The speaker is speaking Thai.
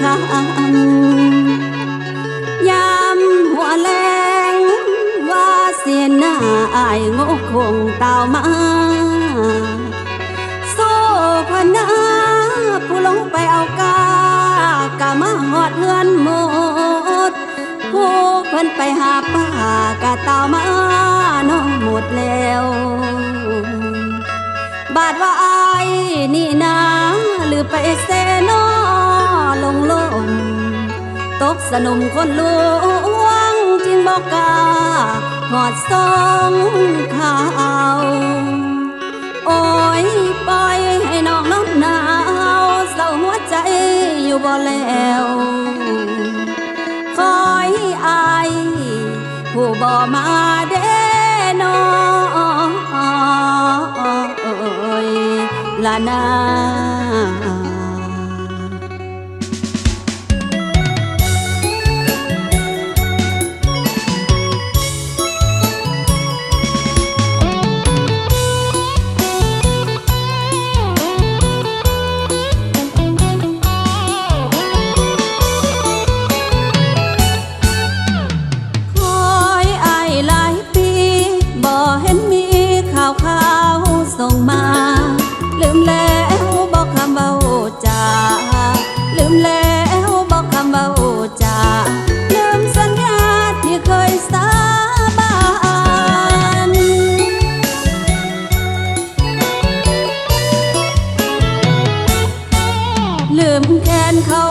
คังยามหัวแรงว่าเสียหน้าอายงกคงเต่ามาโซ่พนาผู้ลงไปเอากากะมาหอดเฮือนหมดผู้เพิ่นไปหาป้ากะเต่ามาน้องหมดแล้ว บาดว่าอายนี่นา สนุมคนลวงจึงบอกกาหอดสองข่าวโอ้ยปล่อยให้น้องน้ำหนาวเศร้าหัวใจอยู่บ่แล้วคอยอายผู้บ่มาเด้นอเอ้ยละนา เขา